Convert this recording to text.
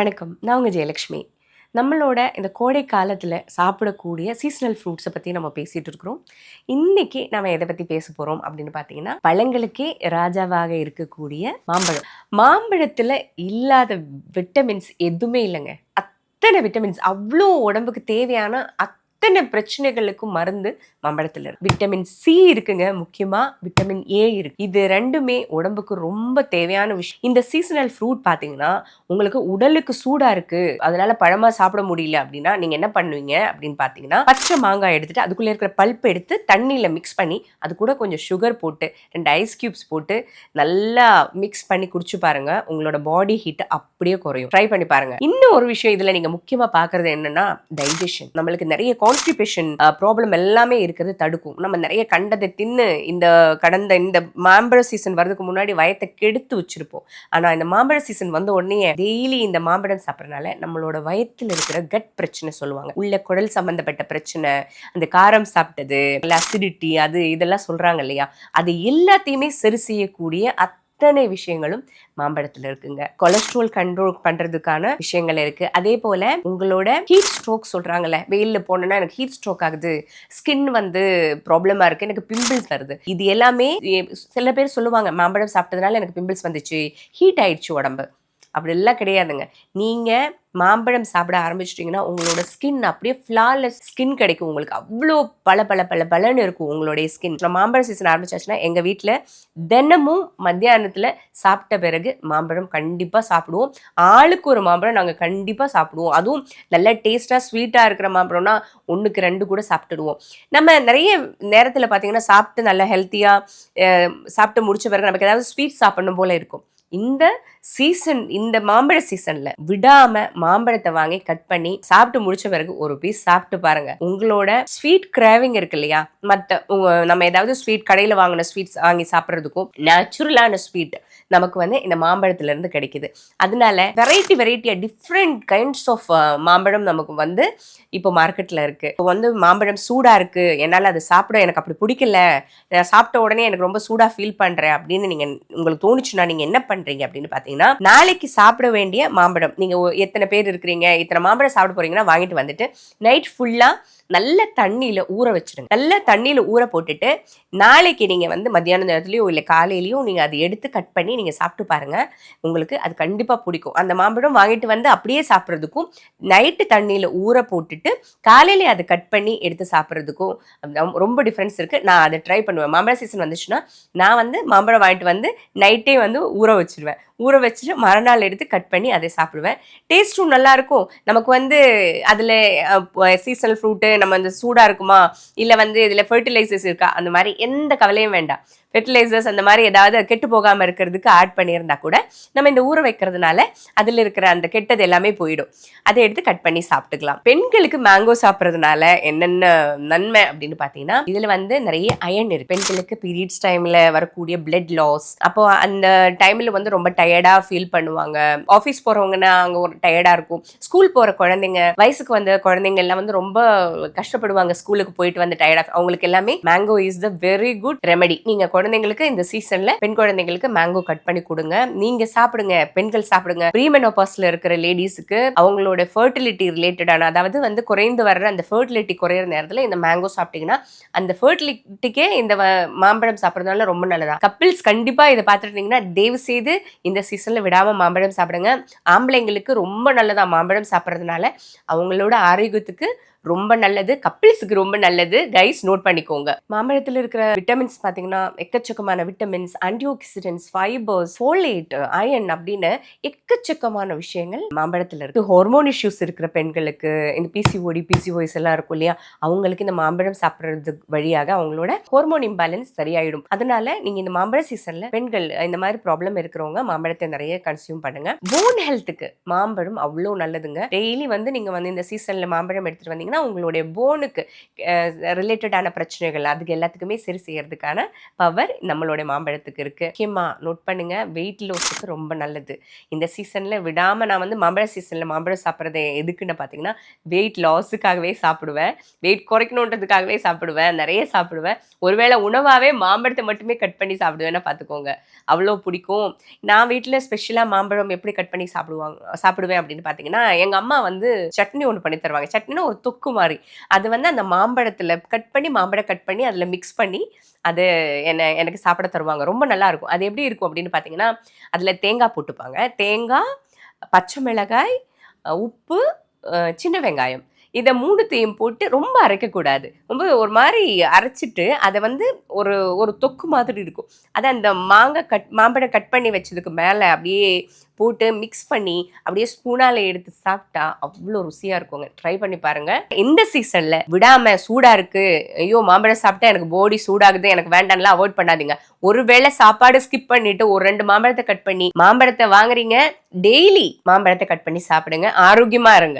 வணக்கம். நான் உங்கள் ஜெயலக்ஷ்மி. நம்மளோட இந்த கோடை காலத்தில் சாப்பிடக்கூடிய சீசனல் ஃப்ரூட்ஸை பற்றி நம்ம பேசிகிட்டு இருக்கிறோம். இன்றைக்கி நம்ம எதை பற்றி பேச போகிறோம் அப்படின்னு பார்த்தீங்கன்னா பழங்களுக்கே ராஜாவாக இருக்கக்கூடிய மாம்பழம். மாம்பழத்தில் இல்லாத விட்டமின்ஸ் எதுவுமே இல்லைங்க. அத்தனை விட்டமின்ஸ் அவ்வளோ உடம்புக்கு தேவையான அத்தனை பிரச்சனைகளுக்கும் மருந்து மாம்பழத்தில் இருக்கு. விட்டமின் சி இருக்குங்க முக்கியமாக விட்டமின் ஏ இருக்கு. இது ரெண்டுமே உடம்புக்கு ரொம்ப தேவையான விஷயம். இந்த சீசனல் ஃப்ரூட் பார்த்தீங்கன்னா உங்களுக்கு உடலுக்கு சூடாக இருக்கு. அதனால பழமாக சாப்பிட முடியல அப்படின்னா நீங்கள் என்ன பண்ணுவீங்க அப்படின்னு பார்த்தீங்கன்னா பச்சை மாங்காய் எடுத்துட்டு அதுக்குள்ளே இருக்கிற பல்ப் எடுத்து தண்ணியில் மிக்ஸ் பண்ணி அது கூட கொஞ்சம் சுகர் போட்டு ரெண்டு ஐஸ் கியூப்ஸ் போட்டு நல்லா மிக்ஸ் பண்ணி குடிச்சு பாருங்க. உங்களோட பாடி ஹீட் அப்படியே குறையும். ட்ரை பண்ணி பாருங்க. இன்னும் ஒரு விஷயம் இதில் நீங்கள் முக்கியமாக பார்க்கறது என்னன்னா டைஜஷன் நம்மளுக்கு நிறைய கான்ஸ்டிபேஷன் ப்ராப்ளம் uh, எல்லாமே இருக்கிறது தடுக்கும். நம்ம நிறைய கண்டதை தின்னு இந்த கடந்த இந்த மாம்பழ சீசன் வர்றதுக்கு முன்னாடி வயத்தை கெடுத்து வச்சிருப்போம். ஆனால் இந்த மாம்பழ சீசன் வந்த உடனே டெய்லி இந்த மாம்பழம் சாப்பிட்றதுனால நம்மளோட வயத்தில் இருக்கிற கட் பிரச்சனை சொல்லுவாங்க. உள்ள குடல் சம்மந்தப்பட்ட பிரச்சனை அந்த காரம் சாப்பிட்டது அசிடிட்டி அது இதெல்லாம் சொல்றாங்க இல்லையா? அது எல்லாத்தையுமே சரி செய்யக்கூடிய அத்தனை விஷயங்களும் மாம்பழத்துல இருக்குங்க. கொலஸ்ட்ரால் கண்ட்ரோல் பண்றதுக்கான விஷயங்கள் இருக்கு. அதே போல உங்களோட ஹீட் ஸ்ட்ரோக் சொல்றாங்கல்ல வெயில்ல போனோம்னா எனக்கு ஹீட் ஸ்ட்ரோக் ஆகுது. ஸ்கின் வந்து ப்ராப்ளமா இருக்கு. எனக்கு பிம்பிள்ஸ் வருது. இது எல்லாமே சில பேர் சொல்லுவாங்க மாம்பழம் சாப்பிட்டதுனால எனக்கு பிம்பிள்ஸ் வந்துச்சு. ஹீட் ஆயிடுச்சு உடம்பு. அப்படி எல்லாம் கிடையாதுங்க. நீங்கள் மாம்பழம் சாப்பிட ஆரம்பிச்சிட்டிங்கன்னா உங்களோட ஸ்கின் அப்படியே ஃப்ளாலெஸ் ஸ்கின் கிடைக்கும் உங்களுக்கு. அவ்வளோ பல பல பல பலன்னு இருக்கும் உங்களுடைய ஸ்கின் மாம்பழம் சீசன் ஆரம்பிச்சாச்சுன்னா எங்கள் வீட்டில் தினமும் மத்தியானத்தில் சாப்பிட்ட பிறகு மாம்பழம் கண்டிப்பாக சாப்பிடுவோம். ஆளுக்கு ஒரு மாம்பழம் நாங்கள் கண்டிப்பாக சாப்பிடுவோம். அதுவும் நல்ல டேஸ்ட்டாக ஸ்வீட்டாக இருக்கிற மாம்பழம்னா ஒன்றுக்கு ரெண்டு கூட சாப்பிட்டுடுவோம். நம்ம நிறைய நேரத்தில் பார்த்தீங்கன்னா சாப்பிட்டு நல்லா ஹெல்த்தியாக சாப்பிட்டு முடிச்ச பிறகு நமக்கு ஏதாவது ஸ்வீட் சாப்பிடணும் போல இருக்கும். இந்த சீசன் இந்த மாம்பழ சீசன்ல விடாம மாம்பழத்தை வாங்கி கட் பண்ணி சாப்பிட்டு முடிச்ச பிறகு ஒரு பீஸ் சாப்பிட்டு பாருங்க. உங்களோட ஸ்வீட் கிராவிங் இருக்கு இல்லையா? மத்த உங்க நம்ம ஏதாவது ஸ்வீட் கடையில வாங்கின ஸ்வீட்ஸ் வாங்கி சாப்பிட்றதுக்கும் நேச்சுரலான ஸ்வீட் நமக்கு வந்து இந்த மாம்பழத்துல இருந்து கிடைக்குது. அதனால வெரைட்டி வெரைட்டியா டிஃப்ரெண்ட் கைண்ட்ஸ் ஆஃப் மாம்பழம் நமக்கு வந்து இப்போ மார்க்கெட்ல இருக்கு. இப்போ வந்து மாம்பழம் சூடா இருக்கு. என்னால அதை சாப்பிட எனக்கு அப்படி பிடிக்கல. நான் சாப்பிட்ட உடனே எனக்கு ரொம்ப சூடா ஃபீல் பண்றேன் அப்படின்னு நீங்க உங்களுக்கு தோணுச்சுன்னா நீங்க என்ன பண்றீங்க அப்படின்னு பாத்தீங்கன்னா நாளைக்கு சாப்பிட வேண்டிய மாம்பழம். நீங்க ஒ- எத்தனை பேர் இருக்கிறீங்க இத்தனை மாம்பழம் சாப்பிட போறீங்கன்னா வாங்கிட்டு வந்துட்டு நைட் ஃபுல்லா நல்ல தண்ணியில் ஊற வச்சிடுங்க நல்ல தண்ணியில் ஊற போட்டுட்டு நாளைக்கு நீங்கள் வந்து மத்தியான நேரத்துலையோ இல்லை காலையிலையோ நீங்கள் அதை எடுத்து கட் பண்ணி நீங்கள் சாப்பிட்டு பாருங்கள் உங்களுக்கு அது கண்டிப்பாக பிடிக்கும். அந்த மாம்பழம் வாங்கிட்டு வந்து அப்படியே சாப்பிட்றதுக்கும் நைட்டு தண்ணியில் ஊற போட்டுட்டு காலையில அதை கட் பண்ணி எடுத்து சாப்பிட்றதுக்கும் ரொம்ப டிஃப்ரென்ஸ் இருக்குது நான் அதை ட்ரை பண்ணுவேன். மாம்பழ சீசன் வந்துச்சுன்னா நான் வந்து மாம்பழம் வாங்கிட்டு வந்து நைட்டே வந்து ஊற வச்சுருவேன். ஊற வச்சுட்டு மறுநாள் எடுத்து கட் பண்ணி அதை சாப்பிடுவேன். டேஸ்ட்டும் நல்லாயிருக்கும் நமக்கு வந்து அதில் சீசனல் ஃப்ரூட்டு நம்ம அந்த சூடாக இருக்குமா? இல்லை வந்து இதில் ஃபர்டிலைசர்ஸ் இருக்கா? அந்த மாதிரி எந்த கவலையும் வேண்டாம். ஃபெர்டிலைசர்ஸ் அந்த மாதிரி ஏதாவது கெட்டு போகாமல் இருக்கிறதுக்கு ஆட் பண்ணியிருந்தா கூட நம்ம இந்த ஊற வைக்கிறதுனால அதில் இருக்கிற அந்த கெட்டது எல்லாமே போயிடும். அதை எடுத்து கட் பண்ணி சாப்பிட்டுக்கலாம். பெண்களுக்கு மேங்கோ சாப்பிட்றதுனால என்னென்ன நன்மை அப்படின்னு பார்த்தீங்கன்னா இதில் வந்து நிறைய அயன் இருக்கு. பெண்களுக்கு பீரியட்ஸ் டைமில் வரக்கூடிய பிளட் லாஸ் அப்போ அந்த டைமில் வந்து ரொம்ப டயர்டாக ஃபீல் பண்ணுவாங்க. ஆஃபீஸ் போகிறவங்கன்னா அங்கே ஒரு டயர்டாக இருக்கும். ஸ்கூல் போகிற குழந்தைங்க வயசுக்கு வந்த குழந்தைங்க எல்லாம் வந்து ரொம்ப கஷ்டப்படுவாங்க. ஸ்கூலுக்கு போயிட்டு வந்து டயர்டாக அவங்களுக்கு எல்லாமே mango is the very good remedy நீங்கள் குழந்தைங்களுக்கு இந்த சீசனில் பெண் குழந்தைங்களுக்கு மேங்கோ கட் பண்ணி கொடுங்க. நீங்கள் சாப்பிடுங்க. பெண்கள் சாப்பிடுங்க. ப்ரீமெனோபாஸ்ல இருக்கிற லேடிஸுக்கு அவங்களோட ஃபர்டிலிட்டி ரிலேட்டடான அதாவது வந்து குறைந்து வர்ற அந்த ஃபர்டிலிட்டி குறையிற நேரத்தில் இந்த மேங்கோ சாப்பிட்டீங்கன்னா அந்த ஃபர்டிலிட்டிக்கே இந்த வ- மாம்பழம் சாப்பிட்றதுனால ரொம்ப நல்லதா? கப்பிள்ஸ் கண்டிப்பாக இதை பார்த்துட்டீங்கன்னா தயவு செய்து இந்த சீசனில் விடாமல் மாம்பழம் சாப்பிடுங்க. ஆம்பளைங்களுக்கு ரொம்ப நல்லதாக மாம்பழம் சாப்பிட்றதுனால அவங்களோட ஆரோக்கியத்துக்கு ரொம்ப நல்லது கப்பிள்ஸுக்கு ரொம்ப நல்லது. கைஸ் நோட் பண்ணிக்கோங்க. மாம்பழத்தில் இருக்கிற விட்டமின்ஸ் பார்த்தீங்கன்னா எக்கச்சக்கமான vitamins antioxidants fibres folate iron அப்படின்னு எக்கச்சக்கமான விஷயங்கள் மாம்பழத்தில் இருக்கு. ஹார்மோன் இஷ்யூஸ் இருக்கிற பெண்களுக்கு இந்த பிசிஓடி பிசிஓஎஸ் எல்லாம் இருக்கும் இல்லையா? அவங்களுக்கு இந்த மாம்பழம் சாப்பிட்றது வழியாக அவங்களோட ஹார்மோன் இம்பேலன்ஸ் சரியாயிடும். அதனால நீங்க இந்த மாம்பழ சீசன்ல பெண்கள் இந்த மாதிரி ப்ராப்ளம் இருக்கிறவங்க மாம்பழத்தை நிறைய கன்சியூம் பண்ணுங்க. போன் ஹெல்த்துக்கு மாம்பழம் அவ்வளோ நல்லதுங்க. டெய்லி வந்து நீங்க வந்து இந்த சீசன்ல மாம்பழம் எடுத்துட்டு வந்தீங்க பார்த்தீங்கன்னா உங்களுடைய போனுக்கு ரிலேட்டடான பிரச்சனைகள் அதுக்கு எல்லாத்துக்குமே சரி செய்யறதுக்கான பவர் நம்மளுடைய மாம்பழத்துக்கு இருக்கு. முக்கியமாக நோட் பண்ணுங்க வெயிட் லோஸுக்கு ரொம்ப நல்லது. இந்த சீசனில் விடாமல் நான் வந்து மாம்பழ சீசனில் மாம்பழம் சாப்பிட்றது எதுக்குன்னு பார்த்தீங்கன்னா வெயிட் லாஸுக்காகவே சாப்பிடுவேன். வெயிட் குறைக்கணுன்றதுக்காகவே சாப்பிடுவேன். நிறைய சாப்பிடுவேன். ஒருவேளை உணவாகவே மாம்பழத்தை மட்டுமே கட் பண்ணி சாப்பிடுவேன்னா பார்த்துக்கோங்க அவ்வளோ பிடிக்கும். நான் வீட்டில் ஸ்பெஷலாக மாம்பழம் எப்படி கட் பண்ணி சாப்பிடுவாங்க சாப்பிடுவேன் அப்படின்னு பார்த்தீங்கன்னா எங்கள் அம்மா வந்து சட்னி ஒன்று பண்ணி தருவாங்க. சட்னினா ஒரு தொக்கு மாதிரி அது வந்து அந்த மாம்பழத்தில் கட் பண்ணி மாம்பழம் கட் பண்ணி அதில் மிக்ஸ் பண்ணி அது என்ன எனக்கு சாப்பிட தருவாங்க. ரொம்ப நல்லா இருக்கும். அது எப்படி இருக்கும் அப்படின்னு பார்த்தீங்கன்னா அதில் தேங்காய் போட்டுப்பாங்க. தேங்காய் பச்சை மிளகாய் உப்பு சின்ன வெங்காயம். இதை மூணுத்தையும் போட்டு ரொம்ப அரைக்கக்கூடாது. ரொம்ப ஒரு மாதிரி அரைச்சிட்டு அதை வந்து ஒரு ஒரு தொக்கு மாதிரி இருக்கும். அதை அந்த மாங்காய் கட் மாம்பழம் கட் பண்ணி வச்சதுக்கு மேலே அப்படியே போட்டு மிக்ஸ் பண்ணி அப்படியே ஸ்பூனால் எடுத்து சாப்பிட்டா அவ்வளோ ருசியாக இருக்குங்க. ட்ரை பண்ணி பாருங்க. இந்த சீசனில் விடாமல் சூடாக இருக்கு. ஐயோ மாம்பழம் சாப்பிட்டா எனக்கு பாடி சூடாகுது எனக்கு வேண்டாம்லாம் அவாய்ட் பண்ணாதீங்க. ஒருவேளை சாப்பாடு ஸ்கிப் பண்ணிட்டு ஒரு ரெண்டு மாம்பழத்தை கட் பண்ணி மாம்பழத்தை வாங்குறீங்க டெய்லி மாம்பழத்தை கட் பண்ணி சாப்பிடுங்க. ஆரோக்கியமாக இருங்க.